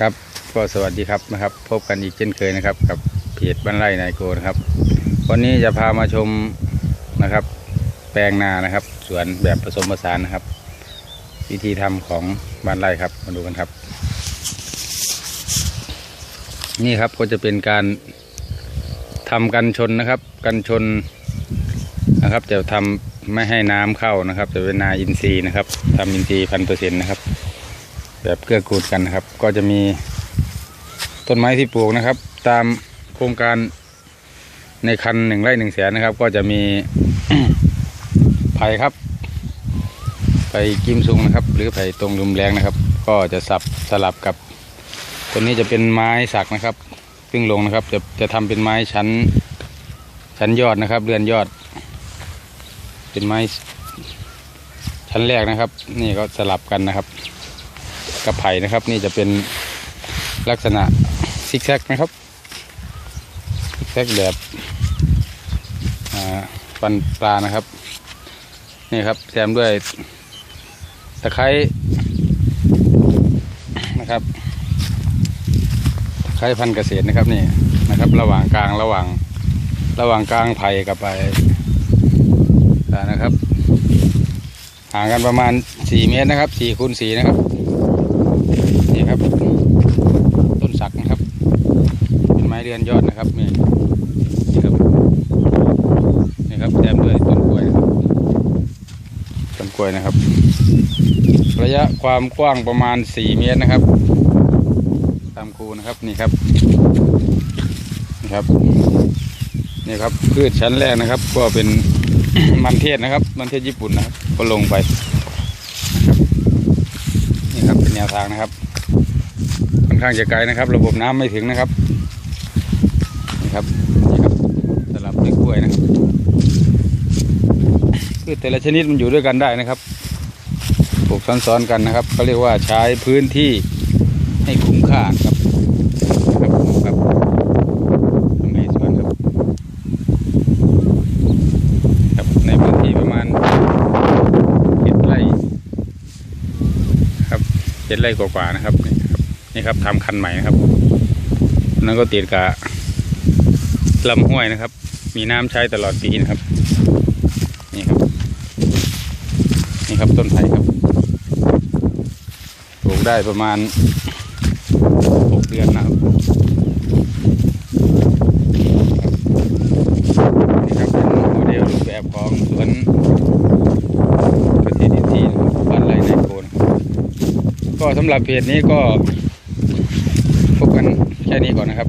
ครับก็สวัสดีครับนะครับ พบกันอีกเช่นเคยนะครับ กับเพจบ้านไร่นายโกนะครับ วันนี้จะพามาชมนะครับ แปลงนานะครับสวนแบบผสมผสานนะครับ วิธีทำของบ้านไร่ครับมาดูกันครับ นี่ครับก็จะเป็นการทำกันชนนะครับ กันชนนะครับจะทำไม่ให้น้ำเข้านะครับ จะเป็นนาอินทรีย์นะครับทำอินทรีย์พันเปอร์เซ็นต์นะครับ แบบเกื้อกูลกันนะครับ ก็จะมีต้นไม้ที่ปลูกนะครับ ตามโครงการในคันหนึ่งไร่หนึ่งแสนนะครับ ก็จะมีไผ่ครับไผ่กิมซุงนะครับ หรือไผ่ตรงลุมแรงนะครับ ก็จะสับสลับกับต้นนี้จะเป็นไม้สักนะครับซึ่งลงนะครับ จะจะทำเป็นไม้ชั้น ชั้นยอดนะครับ เรือนยอด เป็นไม้ชั้นแรกนะครับ นี่ก็สลับกันนะครับ กับไผ่นะครับ นี่จะเป็นลักษณะซิกแซกนะครับซิกแซกแบบอ่าฟันปลานะครับ นี่ครับแซมด้วยตะไคร้นะครับตะไคร้พันธุ์เกษตรนะครับนี่นะครับ ระหว่างกลางระหว่างระหว่างกลางไผ่กับไปนะครับห่างกันประมาณสี่เมตรนะครับสี่คูณสี่นะครับ นี่ครับ ต้นสักนะครับ เป็นไม้เรือนยอดนะครับนี่นี่ครับนี่ครับแถมด้วยต้นกล้วยต้นกล้วยนะครับ ระยะความกว้างประมาณ 4 เมตรนะครับ ตามคูนะครับนี่ครับนี่ครับนี่ครับพืชชั้นแรกนะครับ ก็เป็นมันเทศนะครับ มันเทศญี่ปุ่นนะครับก็ลงไปนี่ครับเป็นแนวทางนะครับ ค่อนข้างจะไกลนะครับ ระบบน้ำไม่ถึงนะครับ ครับนี่ครับสลับด้วยกล้วยนะพืชแต่ละชนิดมันอยู่ด้วยกันได้นะครับปลูกซ้อนๆกันนะครับเขาเรียกว่าใช้พื้นที่ให้คุ้มค่าครับครับครับในสวนครับครับในพื้นที่ประมาณเจ็ดไร่ครับเจ็ดไร่กว่าๆนะครับนี่ครับนี่ครับทำคันใหม่นะครับนั่นก็ติดกับ ลำห้วยนะครับ มีน้ำใช้ตลอดปีนะครับ นี่ครับ นี่ครับต้นไผ่ครับปลูกได้ประมาณหกเดือนนะครับนี่ครับเป็นโมเดลรูปแบบของสวนเกษตรอินทรีย์นบ้านไร่ในโกนะครับก็สำหรับเพจนี้ก็พบกันแค่นี้ก่อนนะครับ